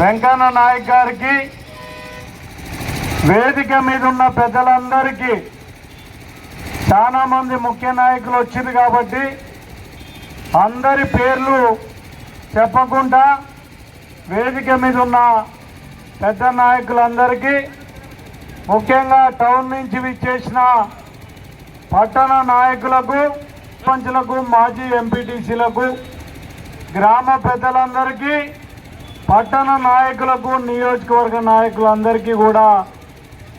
వెంకన్న నాయక్ గారికి వేదిక మీద ఉన్న పెద్దలందరికీ చాలా మంది ముఖ్య నాయకులు వచ్చింది కాబట్టి అందరి పేర్లు చెప్పకుండా వేదిక మీద ఉన్న పెద్ద నాయకులందరికీ ముఖ్యంగా టౌన్ నుంచి విచ్చేసిన పట్టణ నాయకులకు పంచులకు మాజీ ఎంపీటీసీలకు గ్రామ పెద్దలందరికీ పట్టణ నాయకులకు నియోజకవర్గ నాయకులందరికీ కూడా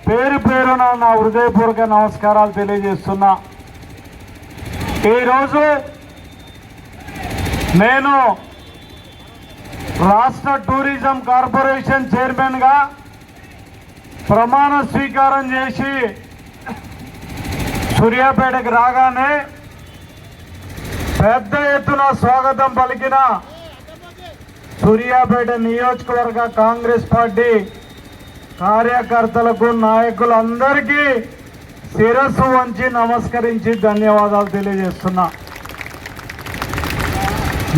పేరు పేరున నా హృదయపూర్వక నమస్కారాలు తెలియజేస్తున్నా. ఈరోజు నేను రాష్ట్ర టూరిజం కార్పొరేషన్ చైర్మన్గా ప్రమాణ స్వీకారం చేసి సూర్యాపేటకు రాగానే పెద్ద ఎత్తున స్వాగతం పలికిన సూర్యాపేట నియోజకవర్గ కాంగ్రెస్ పార్టీ కార్యకర్తలకు నాయకులందరికీ శిరస్సు వంచి నమస్కరించి ధన్యవాదాలు తెలియజేస్తున్నా.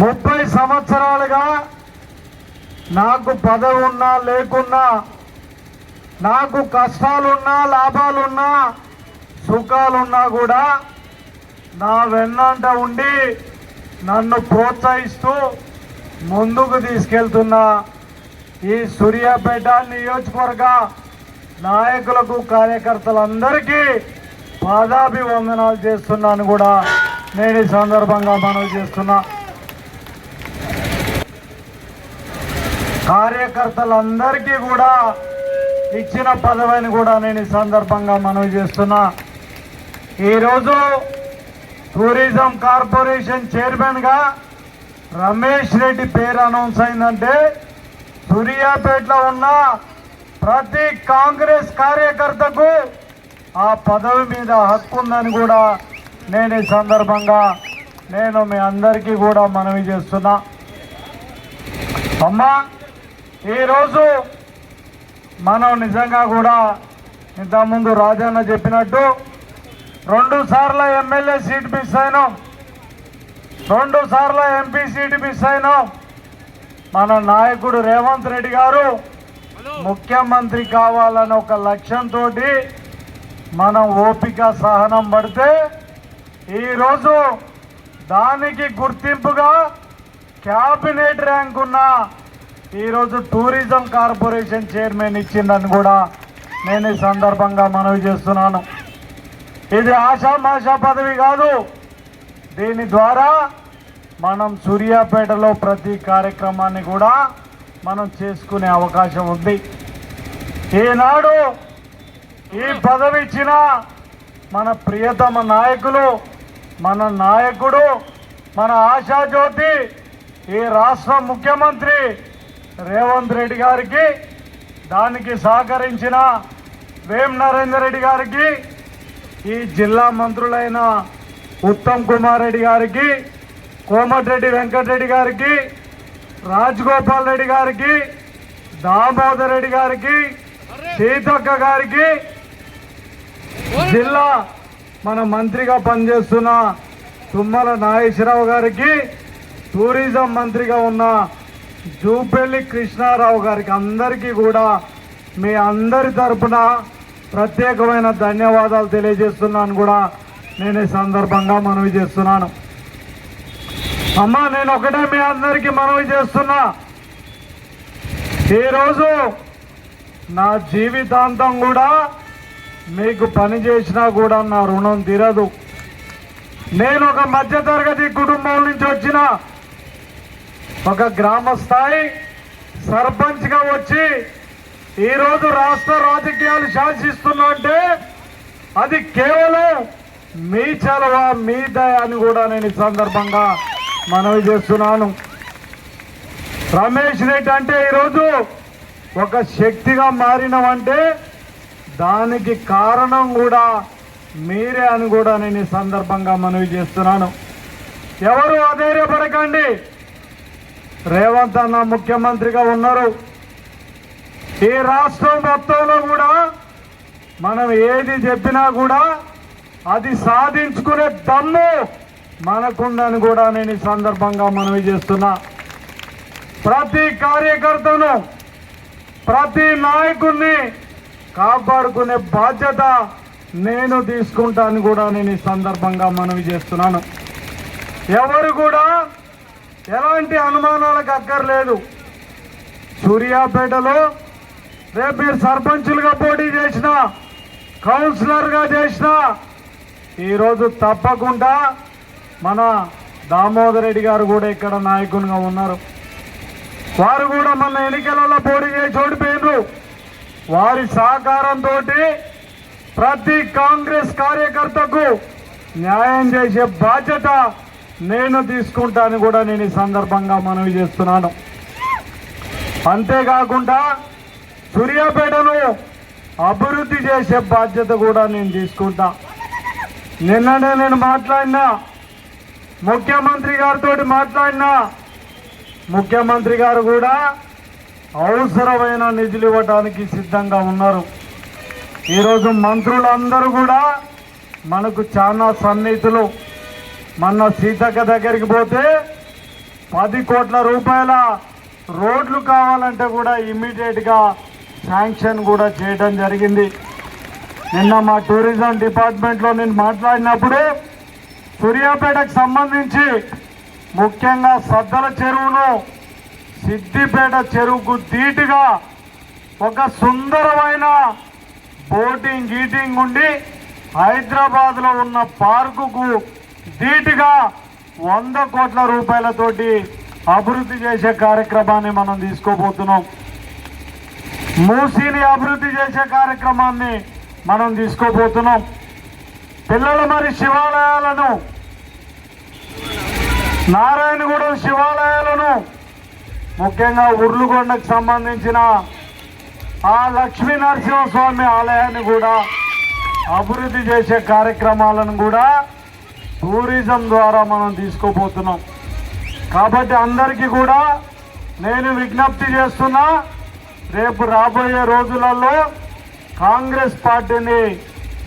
ముప్పై సంవత్సరాలుగా నాకు పదవి ఉన్నా లేకున్నా నాకు కష్టాలున్నా లాభాలున్నా సుఖాలున్నా కూడా నా వెన్నంట ఉండి నన్ను ప్రోత్సహిస్తూ ముందుకు తీసుకెళ్తున్న ఈ సూర్యాపేట నియోజకవర్గ నాయకులకు కార్యకర్తలందరికీ పాదాభివందనాలు చేస్తున్నాను కూడా నేను ఈ సందర్భంగా మనవి చేస్తున్నా. కార్యకర్తలందరికీ కూడా ఇచ్చిన పదవిని కూడా నేను ఈ సందర్భంగా మనవి చేస్తున్నా. ఈరోజు టూరిజం కార్పొరేషన్ చైర్మన్గా రమేష్ రెడ్డి పేరు అనౌన్స్ అయిందంటే సూర్యాపేటలో ఉన్న ప్రతి కాంగ్రెస్ కార్యకర్తకు ఆ పదవి మీద హక్కు ఉందని కూడా నేను ఈ సందర్భంగా నేను మీ అందరికీ కూడా మనవి చేస్తున్నా. అమ్మా ఈరోజు మనం నిజంగా కూడా ఇంతకుముందు రాజన్న చెప్పినట్టు రెండు సార్ల ఎమ్మెల్యే సీట్ మిస్ అయినాం. రెండు సార్లు ఎంపీ సీట్ మిస్ అయినాం మన నాయకుడు రేవంత్ రెడ్డి గారు ముఖ్యమంత్రి కావాలని ఒక లక్ష్యంతో మనం ఓపిక సహనం పడితే ఈరోజు దానికి గుర్తింపుగా క్యాబినెట్ ర్యాంక్ ఉన్న ఈరోజు టూరిజం కార్పొరేషన్ చైర్మన్ ఇచ్చిందని కూడా నేను ఈ సందర్భంగా మనవి చేస్తున్నాను. ఇది ఆశామాషా పదవి కాదు. దీని ద్వారా మనం సూర్యాపేటలో ప్రతి కార్యక్రమాన్ని కూడా మనం చేసుకునే అవకాశం ఉంది. ఈనాడు ఈ పదవి ఇచ్చిన మన ప్రియతమ నాయకులు మన నాయకుడు మన ఆశాజ్యోతి ఈ రాష్ట్ర ముఖ్యమంత్రి రేవంత్ రెడ్డి గారికి దానికి సహకరించిన వేం నరేందర్ రెడ్డి గారికి ఈ జిల్లా మంత్రులైన ఉత్తమ్ కుమార్ రెడ్డి గారికి కోమటిరెడ్డి వెంకటరెడ్డి గారికి రాజగోపాల్ రెడ్డి గారికి దామోదర్ రెడ్డి గారికి సీతక్క గారికి జిల్లా మన మంత్రిగా పనిచేస్తున్న తుమ్మల నాగేశ్వరరావు గారికి టూరిజం మంత్రిగా ఉన్న జూపల్లి కృష్ణారావు గారికి అందరికీ కూడా మీ అందరి తరపున ప్రత్యేకమైన ధన్యవాదాలు తెలియజేస్తున్నాను కూడా. నేను ఈ సందర్భంగా మనవి చేస్తున్నాను. అమ్మా నేను ఒకటే మీ అందరికీ మనవి చేస్తున్నా. ఈరోజు నా జీవితాంతం కూడా మీకు పని చేసినా కూడా నా రుణం తీరదు. నేను ఒక మధ్యతరగతి కుటుంబం నుంచి వచ్చిన ఒక గ్రామ స్థాయి సర్పంచ్గా వచ్చి ఈరోజు రాష్ట్ర రాజకీయాలు శాసిస్తున్నా అంటే అది కేవలం మీ చలవ మీ దయ అని కూడా నేను ఈ సందర్భంగా మనవి చేస్తున్నాను. రమేష్ రెడ్డి అంటే ఈరోజు ఒక శక్తిగా మారినవంటే దానికి కారణం కూడా మీరే అని కూడా నేను ఈ సందర్భంగా మనవి చేస్తున్నాను. ఎవరు అధైర్యపడకండి రేవంత్ అన్న ముఖ్యమంత్రిగా ఉన్నారు. ఈ రాష్ట్రం మొత్తంలో కూడా మనం ఏది చెప్పినా కూడా అది సాధించుకునే దమ్ము మనకుందని కూడా నేను ఈ సందర్భంగా మనవి చేస్తున్నా. ప్రతి కార్యకర్తను ప్రతి నాయకుడిని కాపాడుకునే బాధ్యత నేను తీసుకుంటాను కూడా నేను ఈ సందర్భంగా మనవి చేస్తున్నాను. ఎవరు కూడా ఎలాంటి అనుమానాలకు అక్కర్లేదు. సూర్యాపేటలో రేపు మీరు సర్పంచులుగా పోటీ చేసిన కౌన్సిలర్గా చేసిన ఈరోజు తప్పకుండా మన దామోదర్ రెడ్డి గారు కూడా ఇక్కడ నాయకునిగా ఉన్నారు. వారు కూడా మన ఎన్నికలలో పోటీ చేసి ఓడిపోయినారు వారి సహకారంతో ప్రతి కాంగ్రెస్ కార్యకర్తకు న్యాయం చేసే బాధ్యత నేను తీసుకుంటాను కూడా నేను ఈ సందర్భంగా మనవి చేస్తున్నాను. అంతేకాకుండా సూర్యాపేటను అభివృద్ధి చేసే బాధ్యత కూడా నేను తీసుకుంటా. నిన్ననే నేను మాట్లాడినా ముఖ్యమంత్రి గారితో మాట్లాడినా ముఖ్యమంత్రి గారు కూడా అవసరమైన నిధులు ఇవ్వడానికి సిద్ధంగా ఉన్నారు. ఈరోజు మంత్రులందరూ కూడా మనకు చాలా సన్నిహితులు. మన సీతక్క దగ్గరికి పోతే పది కోట్ల రూపాయల రోడ్లు కావాలంటే కూడా ఇమ్మీడియట్గా శాంక్షన్ కూడా చేయడం జరిగింది. నిన్న మా టూరిజం డిపార్ట్మెంట్లో నేను మాట్లాడినప్పుడు సూర్యాపేటకు సంబంధించి ముఖ్యంగా సద్దల చెరువును సిద్దిపేట చెరువుకు ధీటుగా ఒక సుందరమైన బోటింగ్ గీటింగ్ ఉండి హైదరాబాద్లో ఉన్న పార్కుకు ధీటుగా వంద కోట్ల రూపాయలతోటి అభివృద్ధి చేసే కార్యక్రమాన్ని మనం తీసుకోబోతున్నాం. మూసీని అభివృద్ధి చేసే కార్యక్రమాన్ని మనం తీసుకోబోతున్నాం. పిల్లలు మరి శివాలయాలను నారాయణగూడెం శివాలయాలను ముఖ్యంగా ఉర్లుగొండకు సంబంధించిన ఆ లక్ష్మీ నరసింహస్వామి ఆలయాన్ని కూడా అభివృద్ధి చేసే కార్యక్రమాలను కూడా టూరిజం ద్వారా మనం తీసుకోబోతున్నాం. కాబట్టి అందరికీ కూడా నేను విజ్ఞప్తి చేస్తున్నా రేపు రాబోయే రోజులలో కాంగ్రెస్ పార్టీని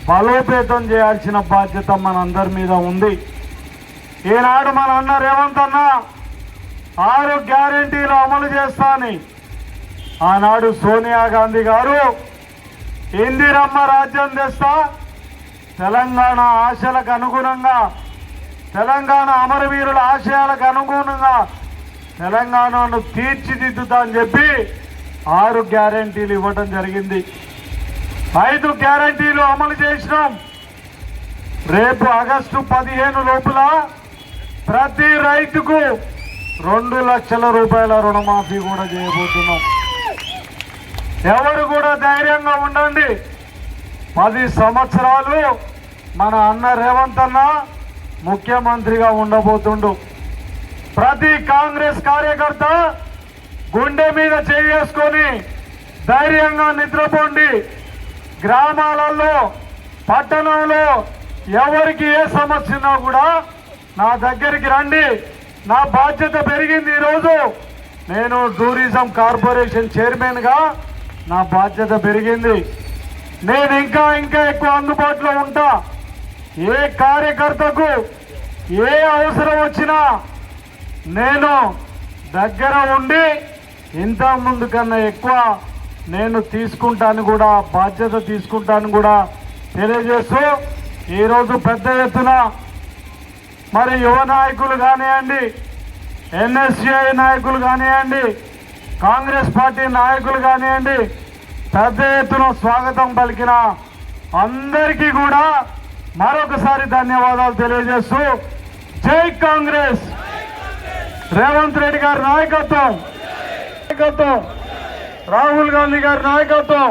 బలోపేతం చేయాల్సిన బాధ్యత మనందరి మీద ఉంది. ఈనాడు మన అన్న రేవంత్ అన్న ఆరు గ్యారంటీలు అమలు చేస్తాని. ఆనాడు సోనియా గాంధీ గారు ఇందిరమ్మ రాజ్యం తెస్తా తెలంగాణ ఆశలకు అనుగుణంగా తెలంగాణ అమరవీరుల ఆశయాలకు అనుగుణంగా తెలంగాణను తీర్చిదిద్దుతా అని చెప్పి ఆరు గ్యారంటీలు ఇవ్వడం జరిగింది. ఐదు గ్యారంటీలు అమలు చేసినాం. రేపు ఆగస్టు పదిహేను లోపల ప్రతి రైతుకు రెండు లక్షల రూపాయల రుణమాఫీ కూడా చేయబోతున్నాం. ఎవరు కూడా ధైర్యంగా ఉండండి. పది సంవత్సరాలు మన అన్న రేవంత్ అన్న ముఖ్యమంత్రిగా ఉండబోతుండు. ప్రతి కాంగ్రెస్ కార్యకర్త గుండె మీద చేసుకొని ధైర్యంగా నిద్రపోండి. గ్రామాలలో పట్టణంలో ఎవరికి ఏ సమస్య ఉన్నా కూడా నా దగ్గరికి రండి. నా బాధ్యత పెరిగింది ఈరోజు. నేను టూరిజం కార్పొరేషన్ చైర్మన్గా నా బాధ్యత పెరిగింది. నేను ఇంకా ఇంకా ఎక్కువ అందుబాటులో ఉంటా. ఏ కార్యకర్తకు ఏ అవసరం వచ్చినా నేను దగ్గర ఉండి ఇంతకుముందు ముందు కన్నా ఎక్కువ నేను తీసుకుంటాను కూడా బాధ్యత తీసుకుంటాను కూడా తెలియజేస్తూ ఈరోజు పెద్ద ఎత్తున మరి యువ నాయకులు కానివ్వండి ఎన్ఎస్సిఐ నాయకులు కానివ్వండి కాంగ్రెస్ పార్టీ నాయకులు కానివ్వండి పెద్ద ఎత్తున స్వాగతం పలికిన అందరికీ కూడా మరొకసారి ధన్యవాదాలు తెలియజేస్తూ జై కాంగ్రెస్. రేవంత్ రెడ్డి గారి నాయకత్వం. నాయకత్వం. రాహుల్ గాంధీ గారి నాయకత్వం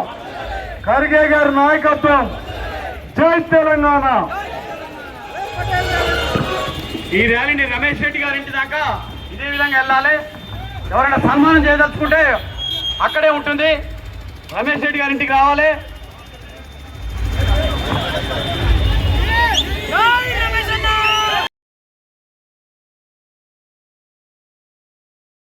ఖర్గే గారి నాయకత్వం. జై తెలంగాణ. ఈ ర్యాలీని రమేష్ రెడ్డి గారి ఇంటి దాకా ఇదే విధంగా వెళ్ళాలి. ఎవరైనా సన్మానం చేయదలుచుకుంటే అక్కడే ఉంటుంది. రమేష్ రెడ్డి గారి ఇంటికి రావాలి.